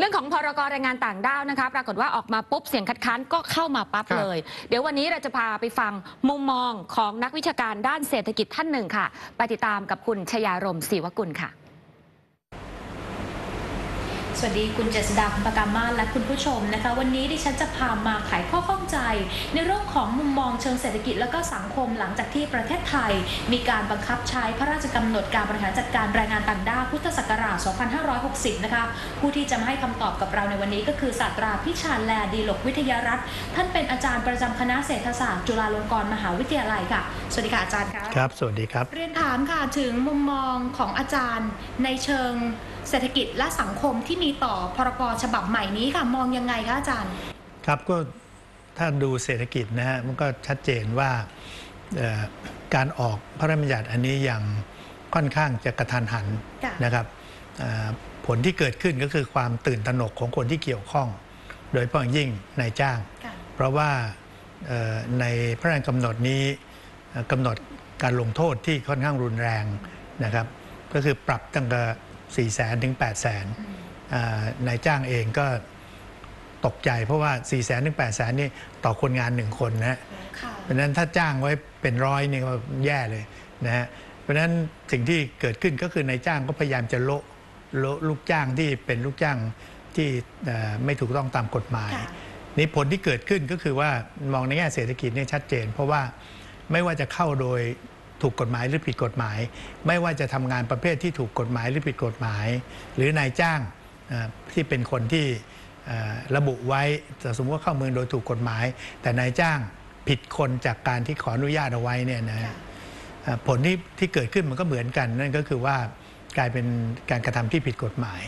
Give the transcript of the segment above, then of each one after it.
เรื่องของพรกรแรงงานต่างด้าวนะคะ ปรากฏว่าออกมาปุ๊บเสียงคัดค้านก็เข้ามาปั๊บเลย เดี๋ยววันนี้เราจะพาไปฟังมุมมองของนักวิชาการด้านเศรษฐกิจท่านหนึ่งค่ะ ไปติดตามกับคุณชยารมศิวกุลค่ะ สวัสดีคุณเจษดาคุณประกามาศและคุณผู้ชมนะคะ วันนี้ดิฉันจะพามาไขข้อข้องใจ ในเรื่องของมุมมองเชิงเศรษฐกิจและก็สังคมหลังจากที่ประเทศไทย มีการบังคับใช้พระราชกำหนดการบริหารจัดการแรงงานต่างด้าวพุทธศักราช 2560 นะคะ ผู้ที่จะมาให้คำตอบกับเราในวันนี้ก็คือศาสตราพิชาญแลดีหลกวิทยารัฐ ท่านเป็นอาจารย์ประจำคณะเศรษฐศาสตร์จุฬาลงกรณ์มหาวิทยาลัยค่ะ สวัสดีค่ะอาจารย์คะครับ สวัสดีครับ เรียนถามค่ะถึงมุมมองของอาจารย์ในเชิง เศรษฐกิจและสังคมที่มีต่อพรกฉบับใหม่นี้ค่ะมองยังไงคะอาจารย์ ครับก็ถ้าดูเศรษฐกิจนะฮะมันก็ชัดเจนว่าเอ่อการออกพระราชบัญญัติอันนี้อย่างค่อนข้างจะกระทันหันค่ะนะครับเอ่อผลที่เกิดขึ้นก็คือความตื่นตระหนกของคนที่เกี่ยวข้อง โดยเฉพาะอย่างยิ่งนายจ้างค่ะเพราะว่าเอ่อในพระราชกำหนดนี้เอ่อกำหนดการลงโทษที่ค่อนข้างรุนแรงนะครับ ก็คือปรับตั้งแต่ 4 0 0แสนถึง8 0 0แสนนายจ้างเองก็ตกใจเพราะว่า4 0 0แสนถึง8 0 0แสนนี่ต่อคนงานหนึ่งคนนะค่ะเพราะฉะนั้นถ้าจ้างไว้เป็นร้อยนี่ก็แย่เลยนะฮะเพราะฉะนั้นสิ่งที่เกิดขึ้นก็คือนายจ้างก็พยายามจะโละโละลูกจ้างที่เป็นลูกจ้างที่เอ่อไม่ถูกต้องตามกฎหมายค่ะนี่ผลที่เกิดขึ้นก็คือว่ามองในแง่เศรษฐกิจเนี่ยชัดเจน เพราะว่าไม่ว่าจะเข้าโดย ถูกกฎหมายหรือผิดกฎหมาย ไม่ว่าจะทำงานประเภทที่ถูกกฎหมายหรือผิดกฎหมาย หรือนายจ้างเอ่อที่เป็นคนที่เอ่อระบุไว้สมมติว่าเข้าเมืองโดยถูกกฎหมาย แต่นายจ้างผิดคนจากการที่ขออนุญาตเอาไว้เนี่ยนะค่ะเอ่อผลที่ที่เกิดขึ้นมันก็เหมือนกัน นั่นก็คือว่ากลายเป็นการกระทำที่ผิดกฎหมาย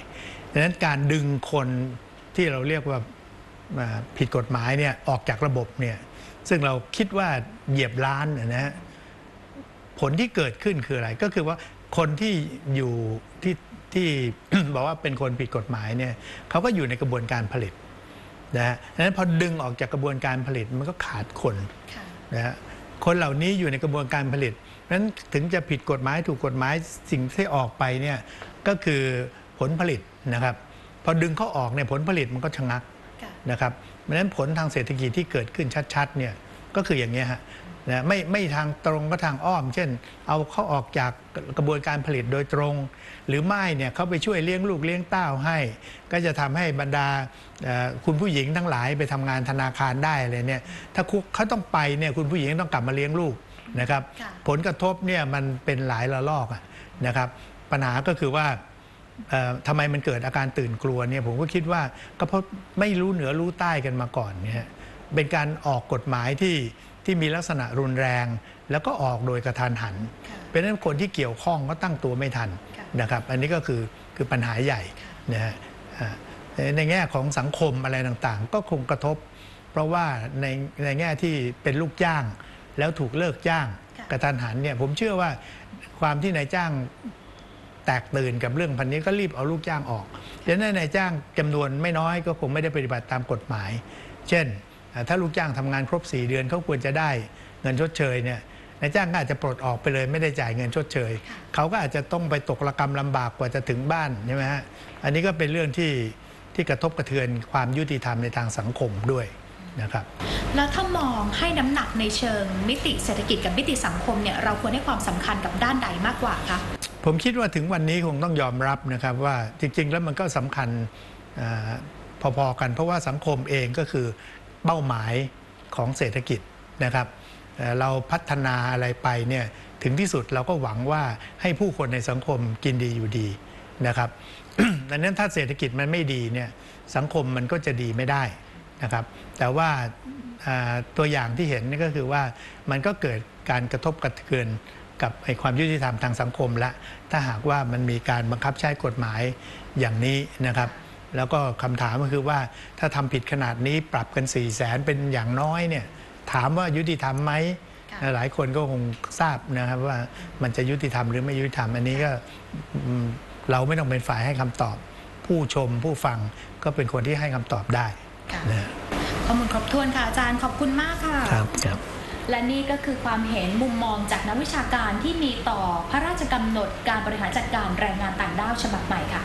ดังนั้นการดึงคนที่เราเรียกว่าอ่าผิดกฎหมายเนี่ยออกจากระบบเนี่ยซึ่งเราคิดว่าเหยียบล้านนะนะฮะ ผลที่เกิดขึ้นคืออะไร ก็คือว่าคนที่อยู่ที่ที่บอกว่าเป็นคนผิดกฎหมายเนี่ยเขาก็อยู่ในกระบวนการผลิตนะฮะดังนั้นพอดึงออกจากกระบวนการผลิตมันก็ขาดคนค่ะนะฮะคนเหล่านี้อยู่ในกระบวนการผลิตนั้นถึงจะผิดกฎหมายถูกกฎหมายสิ่งที่ออกไปเนี่ยก็คือผลผลิตนะครับ พอดึงเขาออกเนี่ยผลผลิตมันก็ชะงักค่ะนะครับเพราะฉะนั้นผลทางเศรษฐกิจที่เกิดขึ้นชัดๆเนี่ย ก็คืออย่างนี้ยฮะนะไม่ไม่ทางตรงก็ทางอ้อม เช่น เอาเขาออกจากกระบวนการผลิตโดยตรง หรือไม่เนี่ยเขาไปช่วยเลี้ยงลูกเลี้ยงเต้าให้ ก็จะทำให้บรรดาเอ่อคุณผู้หญิงทั้งหลายไปทำงานธนาคารได้เลยเนี่ยถ้าคุกเขาต้องไปเนี่ยคุณผู้หญิงต้องกลับมาเลี้ยงลูกนะครับค่ะผลกระทบเนี่ยมันเป็นหลายระลอกอะนะครับ ปัญหาก็คือว่าเอ่อทำไมมันเกิดอาการตื่นกลัวเนี่ยผมก็คิดว่าก็เพราะไม่รู้เหนือรู้ใต้กันมาก่อนเนี่ย เป็นการออกกฎหมายที่ที่มีลักษณะรุนแรง แล้วก็ออกโดยกระทันหันค่ะเพราะฉะนั้นคนที่เกี่ยวข้องก็ตั้งตัวไม่ทันค่ะนะครับ อันนี้ก็คือคือปัญหาใหญ่ค่ะนะฮะอ่าในแง่ของสังคมอะไรต่างๆ ก็คงกระทบ เพราะว่าในในแง่ที่เป็นลูกจ้าง แล้วถูกเลิกจ้างค่ะกระทันหันเนี่ยผมเชื่อว่าความที่นายจ้างแตกตื่นกับเรื่องพันนี้ก็รีบเอาลูกจ้างออกดังนั้นนายจ้างจำนวนไม่น้อยก็คงไม่ได้ปฏิบัติตามกฎหมาย เช่นอ่า ถ้าลูกจ้างทำงานครบ 4 เดือนเขาควรจะได้เงินชดเชยเนี่ยนายจ้างก็อาจจะปลดออกไปเลยไม่ได้จ่ายเงินชดเชยค่ะเขาก็อาจจะต้องไปตกระกรรมลำบากกว่าจะถึงบ้านใช่ไหมฮะอันนี้ก็เป็นเรื่องที่ที่กระทบกระเทือนความยุติธรรมในทางสังคมด้วยนะครับแล้วถ้ามองให้น้ำหนักในเชิงมิติเศรษฐกิจกับมิติสังคมเนี่ยเราควรให้ความสำคัญกับด้านใดมากกว่าคะผมคิดว่าถึงวันนี้คงต้องยอมรับนะครับว่าจริง ๆ แล้วมันก็สำคัญอาพอๆกัน เพราะว่าสังคมเองก็คือ เป้าหมายของเศรษฐกิจนะครับเราพัฒนาอะไรไปเนี่ยถึงที่สุดเราก็หวังว่าให้ผู้คนในสังคมกินดีอยู่ดีนะครับดังนั้นถ้าเศรษฐกิจมันไม่ดีเนี่ยสังคมมันก็จะดีไม่ได้นะครับแต่ว่าอ่าตัวอย่างที่เห็นนี่ก็คือว่ามันก็เกิดการกระทบกระเทือนกับไอ้ความยุติธรรมทางสังคมละถ้าหากว่ามันมีการบังคับใช้กฎหมายอย่างนี้นะครับ แล้วก็คำถามก็คือว่าถ้าทำผิดขนาดนี้ปรับกัน4ี่แสนเป็นอย่างน้อยเนี่ยถามว่ายุติธรรมไหมค่ะหลายคนก็คงทราบนะครับว่ามันจะยุติธรรมหรือไม่ยุติธรรม อันนี้ก็อืมเราไม่ต้องเป็นฝ่ายให้คำตอบ ผู้ชมผู้ฟังก็เป็นคนที่ให้คำตอบได้ค่ะนะข้อมูลครบถ้วนค่ะอาจารย์ขอบคุณมากค่ะครับครับและนี่ก็คือความเห็นมุมมองจากนักวิชาการที่มีต่อพระราชกำหนดการบริหารจัดการแรงงานต่างด้าวฉบับใหม่ค่ะ